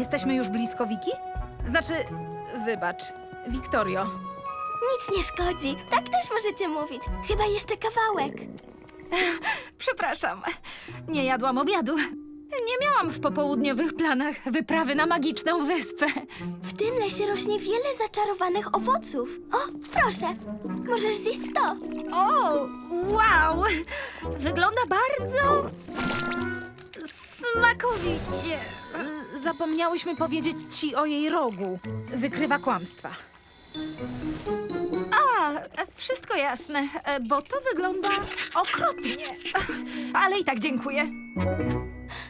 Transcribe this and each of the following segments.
Jesteśmy już blisko Wiki? Znaczy, wybacz, Wiktorio. Nic nie szkodzi. Tak też możecie mówić. Chyba jeszcze kawałek. Przepraszam, nie jadłam obiadu. Nie miałam w popołudniowych planach wyprawy na magiczną wyspę. W tym lesie rośnie wiele zaczarowanych owoców. O, proszę. Możesz zjeść to. O, wow! Wygląda bardzo smakowicie. Zapomniałyśmy powiedzieć ci o jej rogu. Wykrywa kłamstwa. A, wszystko jasne, bo to wygląda okropnie. Ale i tak dziękuję.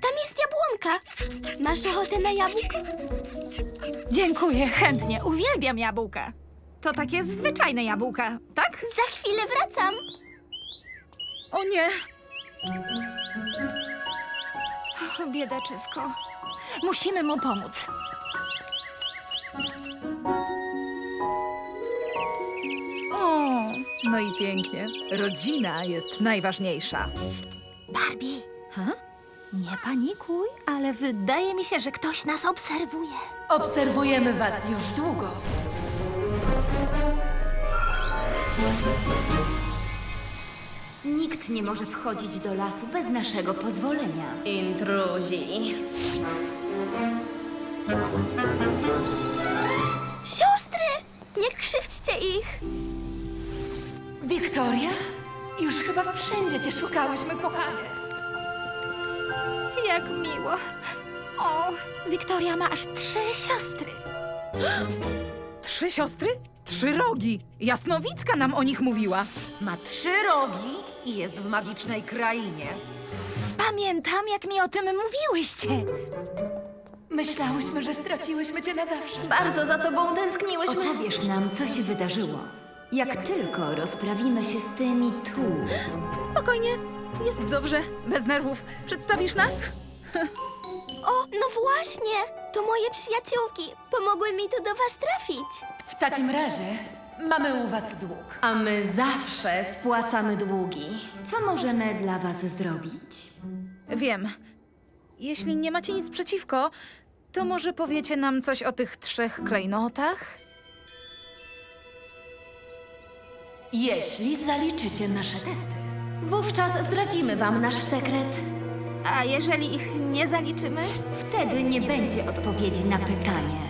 Tam jest jabłonka. Masz ochotę na jabłko? Dziękuję, chętnie. Uwielbiam jabłka. To takie zwyczajne jabłka, tak? Za chwilę wracam. O nie! Biedaczysko. Musimy mu pomóc. O, no i pięknie. Rodzina jest najważniejsza. Barbie, Ha? nie panikuj, ale wydaje mi się, że ktoś nas obserwuje. Obserwujemy was już długo. Nikt nie może wchodzić do lasu bez naszego pozwolenia. Intruzi. Siostry! Nie krzywdźcie ich. Wiktoria? Już chyba wszędzie cię szukałyśmy, kochanie. Jak miło. O, Wiktoria ma aż trzy siostry. Trzy siostry? Trzy rogi. Jasnowicka nam o nich mówiła. Ma trzy rogi i jest w magicznej krainie. Pamiętam, jak mi o tym mówiłyście. Myślałyśmy, że straciłyśmy cię na zawsze. Bardzo za tobą tęskniłyśmy. Opowiesz nam, co się wydarzyło. Jak tylko rozprawimy się z tymi tu. Spokojnie. Jest dobrze. Bez nerwów. Przedstawisz nas? O, no właśnie. To moje przyjaciółki. Pomogły mi tu do was trafić. W takim razie mamy u was dług. A my zawsze spłacamy długi. Co możemy dla was zrobić? Wiem. Jeśli nie macie nic przeciwko, to może powiecie nam coś o tych trzech klejnotach? Jeśli zaliczycie nasze testy, wówczas zdradzimy wam nasz sekret. A jeżeli ich nie zaliczymy? Wtedy nie będzie odpowiedzi na pytanie.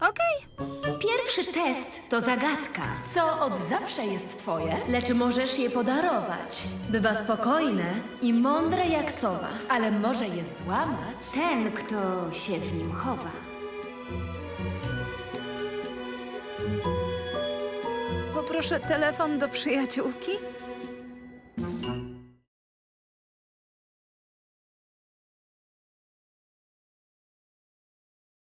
Okej. Pierwszy test to zagadka. Co od zawsze jest twoje, lecz możesz je podarować. Bywa spokojne i mądre jak sowa, ale może je złamać. Ten, kto się w nim chowa. Poproszę telefon do przyjaciółki.